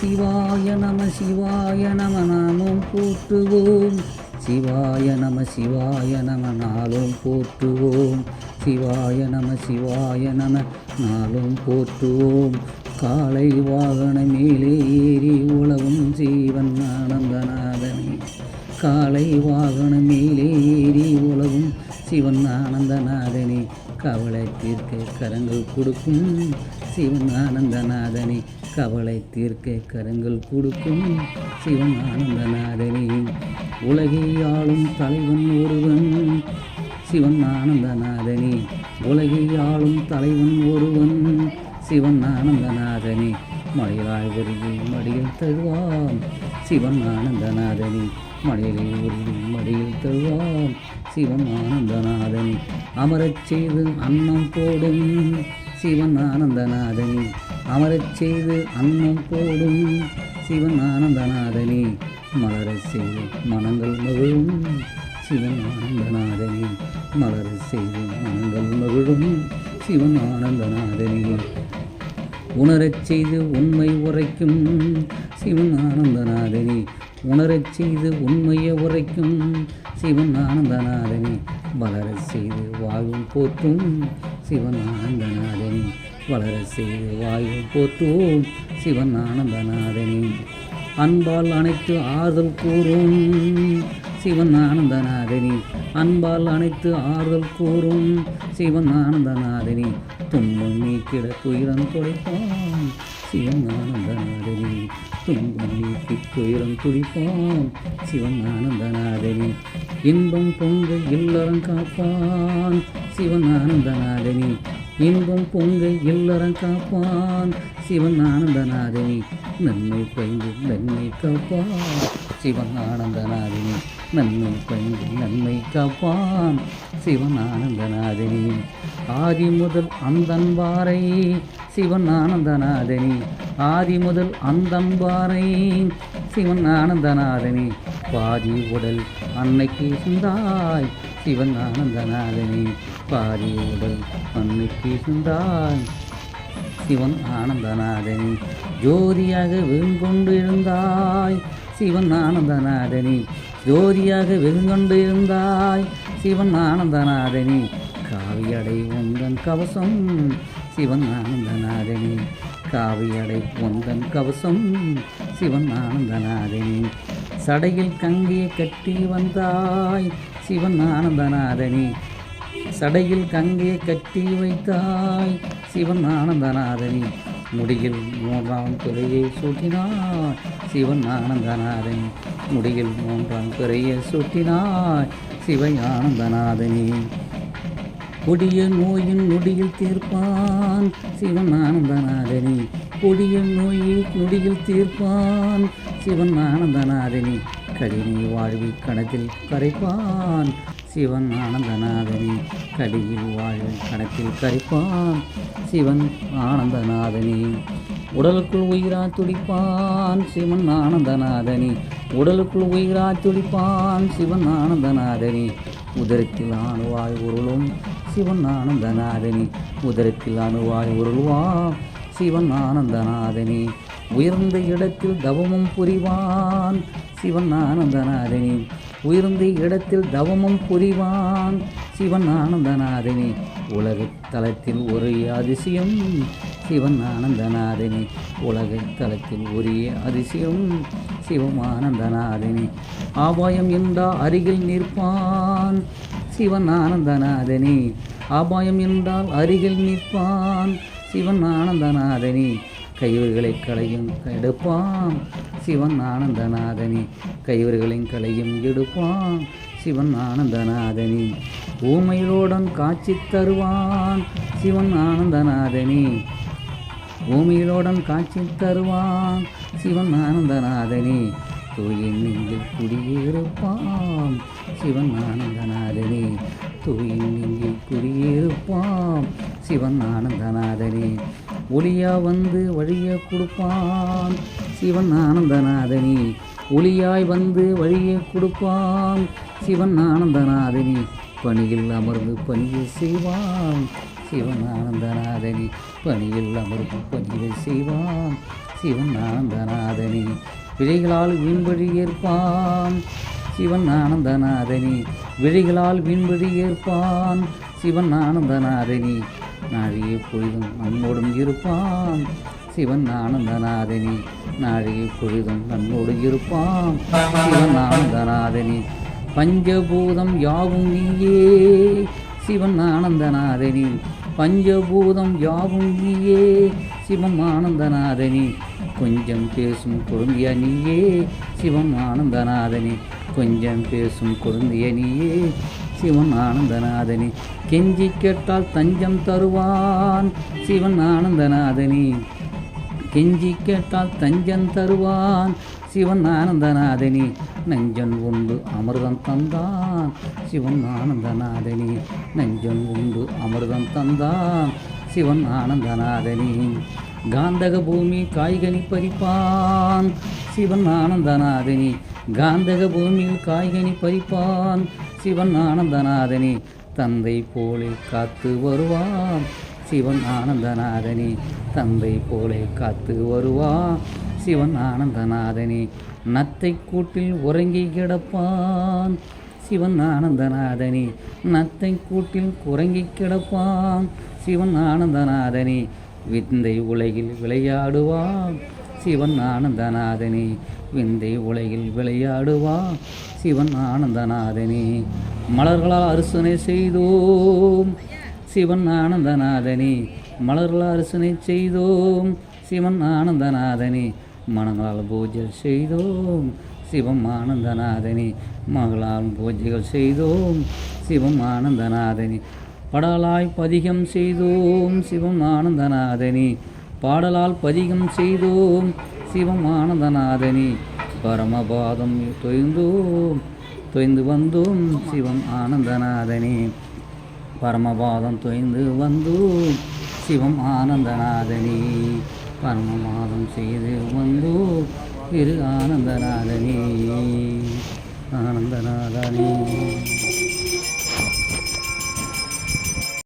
சிவாய நம சிவாய நம நாமும் போற்றுவோம். சிவாய நம சிவாய நம நாளும் போற்றுவோம். சிவாய நம சிவாய நம நாளும் போற்றுவோம். காலை வாகன மேலே ஏறி உலவும் ஜீவன் ஆனந்தநாதனே. காலை வாகன மேலே ஏறி உலவும் சிவன் ஆனந்தநாதனே. கவலை தீர்க்க கரங்கள் கொடுக்கும் சிவன் ஆனந்தநாதனே. கவலை தீர்க்க கரங்கள் கொடுக்கும் சிவன் ஆனந்தநாதனே. உலகை ஆளும் தலைவன் ஒருவன் சிவன் ஆனந்தநாதனே. உலகை ஆளும் தலைவன் ஒருவன் சிவன் ஆனந்தநாதனே. மழையாய் உருகி மடியில் தருவான் சிவன் ஆனந்தநாதனே. மழையை உருகி மடியில் தருவான் சிவன் ஆனந்தநாதனே. அமரச் செய்து அன்னம் போடும் சிவன் ஆனந்தநாதனே அமரச் செய்து அன்னம் போடும் சிவன் ஆனந்தநாதனே மலரச் செய்து மனங்கள் மகிழும் சிவன் ஆனந்தநாதனே மலரச் செய்து மனங்கள் மகிழும் சிவன் ஆனந்தநாதனே உணரச் செய்து உண்மை உரைக்கும் சிவன் ஆனந்தநாதனே உணரச் செய்து உண்மையை உரைக்கும் சிவன் ஆனந்தநாதனே வளரச் செய்து வாயும் போற்றும் சிவன் ஆனந்தநாதனே வளரச் செய்து வாயு போற்றுவோம். சிவன் ஆனந்தநாதனே அன்பால் அனைத்து ஆறுதல் கூறும். சிவன் ஆனந்தநாதனே அன்பால் அனைத்து ஆறுதல் கூறும். சிவன் ஆனந்தநாதனே துன்பம் நீக்கிட துயரம் துடைப்போம். சிவன் ஆனந்தநாதனே இன்பம் நீக்கி துயரம் துடிப்பான் சிவன் ஆனந்தநாதனே இன்பம் பொங்க இல்லறம் காப்பான். சிவன் ஆனந்தநாதனே இன்பம் பொங்க இல்லறம் காப்பான். சிவன் ஆனந்தநாதனே நன்மை பைந்து நன்மை காப்பான். சிவன் ஆனந்தநாதனே நன்மை பைந்து நன்மை காப்பான் சிவன் ஆனந்தநாதனி ஆதி முதல் அந்தன்பாறை சிவன் ஆனந்தநாதனி ஆதி முதல் அந்தம்பாறை சிவன் ஆனந்தநாதனி பாதி உடல் அன்னைக்கு சிந்தாய் சிவன் ஆனந்தநாதனி பாதி உடல் அன்னைக்கு சிந்தாய் சிவன் ஆனந்தநாதனி ஜோதியாக வெகுங்கொண்டு இருந்தாய் சிவன் ஆனந்தநாதனி ஜோதியாக வெகுங்கொண்டு இருந்தாய். சிவன் ஆனந்தநாதனி காவியடை உந்தன் கவசம். சிவன் ஆனந்தநாதனி காவியடை உந்தன் கவசம். சிவன் ஆனந்தநாதனி சடையில் கங்கையை கட்டி வந்தாய். சிவன் ஆனந்தநாதனி சடையில் கங்கையை கட்டி வைத்தாய். சிவன் ஆனந்தநாதனி முடியில் மூன்றாம் பிறையை சூட்டினாய். சிவன் ஆனந்தநாதன் முடியில் மூன்றாம் பிறையை சூட்டினாய். சிவ ஆனந்தநாதனே கொடிய நோயின் நொடியில் தீர்ப்பான். சிவன் ஆனந்தநாதனே கொடிய நோயை நொடியில் தீர்ப்பான். சிவன் ஆனந்தநாதனே கடினை வாழ்வி கணத்தில் கரைப்பான். சிவன் ஆனந்தநாதனே கடியில் வாழும் கணத்தில் கரிப்பான். சிவன் ஆனந்தநாதனே உடலுக்குள் உயிரா துடிப்பான். சிவன் ஆனந்தநாதனே உடலுக்குள் உயிரா துடிப்பான். சிவன் ஆனந்தநாதனே உதரத்தில் அணுவாய் உருளும். சிவன் ஆனந்தநாதனே உதரத்தில் அணுவாய் உருள்வா. சிவன் ஆனந்தநாதனே உயர்ந்த இடத்தில் தவமும் புரிவான். சிவன் ஆனந்தநாதனே உயர்ந்த இடத்தில் தவமும் புரிவான் சிவன் ஆனந்தநாதனே உலக தளத்தில் ஒரே அதிசயம் சிவன் ஆனந்தநாதனே உலக தளத்தில் ஒரே அதிசயம் சிவம் ஆனந்தநாதனே ஆபாயம் என்றா அருகில் நிற்பான் சிவன் ஆனந்தநாதனே ஆபாயம் என்றால் அருகில் நிற்பான் சிவன் ஆனந்தநாதனே கைவர்களை களையும் எடுப்பான் சிவன் ஆனந்தநாதனி கைவர்களின் கலையும் எடுப்பான் சிவன் ஆனந்தநாதனி ஊமையிலோடன் காட்சி தருவான் சிவன் ஆனந்தநாதனி பூமியிலோடன் காட்சி தருவான் சிவன் ஆனந்தநாதனி தூயின் நெஞ்சில் குடியிருப்பான் சிவன் ஆனந்தநாதனே தூயின் நெஞ்சில் குடியிருப்பான் சிவன் ஆனந்தநாதனே ஒளியா வந்து வழிய கொடுப்பான் சிவன் ஆனந்தநாதனி ஒளியாய் வந்து வழியை கொடுப்பான் சிவன் ஆனந்தநாதனி பணியில் அமர்ந்து பணியை செய்வான் சிவன் ஆனந்தநாதனி பணியில் அமர்ந்து பணியை செய்வான் சிவன் ஆனந்தநாதனி விழிகளால் வீண்படி ஏற்பான் சிவன் ஆனந்தநாதனி விழிகளால் வீண்படி ஏற்பான் சிவன் ஆனந்தநாதனி நாழிகை பொழுதும் நம்மோடும் இருப்பான். சிவன் ஆனந்தநாதனி நாழிகை பொழுதும் நம்மோடு இருப்பான். சிவன் ஆனந்தநாதனி பஞ்சபூதம் யாவும் நீயே. சிவன் ஆனந்தநாதனி பஞ்சபூதம் யாவும் நீயே. சிவம் ஆனந்தநாதனி கொஞ்சம் பேசும் குழந்தைய நீயே. சிவம் ஆனந்தநாதனி கொஞ்சம் பேசும் குழந்தைய நீயே. சிவன் ஆனந்தநாதனி. கெஞ்சி கேட்டால் தஞ்சம் தருவான் சிவன் ஆனந்தநாதனி. கெஞ்சி கேட்டால் தஞ்சம் தருவான் சிவன் ஆனந்தநாதனி. நஞ்சன் உண்டு அமிர்தம் தந்தான் சிவன் ஆனந்தநாதனி. நஞ்சன் உண்டு அமிர்தம் தந்தான் சிவன் ஆனந்தநாதனி. காந்தக பூமி காய்கனி பறிப்பான் சிவன் ஆனந்தநாதனி. காந்தக பூமியில் காய்கனி பறிப்பான். சிவன் ஆனந்தநாதனி தந்தை போலே காத்து வருவான். சிவன் ஆனந்தநாதனி தந்தை போலே காத்து வருவான். சிவன் ஆனந்தநாதனி நத்தை கூட்டில் உறங்கி கிடப்பான். சிவன் ஆனந்தநாதனே நத்தை கூட்டில் குறங்கி கிடப்பான். சிவன் ஆனந்தநாதனி விந்தை உலகில் விளையாடுவான். சிவன் ஆனந்தநாதனே விந்தை உலகில் விளையாடுவா சிவன் ஆனந்தநாதனே. மலர்களால் அரிசனை செய்தோம் சிவன் ஆனந்தநாதனே. மலர்களால் அரிசனை செய்தோம் சிவன் ஆனந்தநாதனே. மனங்களால் பூஜை செய்தோம் சிவம் ஆனந்தநாதனே. மகளால் பூஜைகள் செய்தோம் சிவம் ஆனந்தநாதனே. படலாய் பதிகம் செய்தோம் சிவம் ஆனந்தநாதனே. பாடலால் பதிகம் செய்தோம். சிவம் ஆனந்தநாதனி பரமபாதம் தொய்ந்தோம். தொய்ந்து வந்தோம் சிவம் ஆனந்தநாதனி பரமபாதம் தொய்ந்து வந்தோம் சிவம் ஆனந்தநாதனி. பரமபாதம் செய்து வந்தோம் திரு ஆனந்தநாதனி ஆனந்தநாதனி.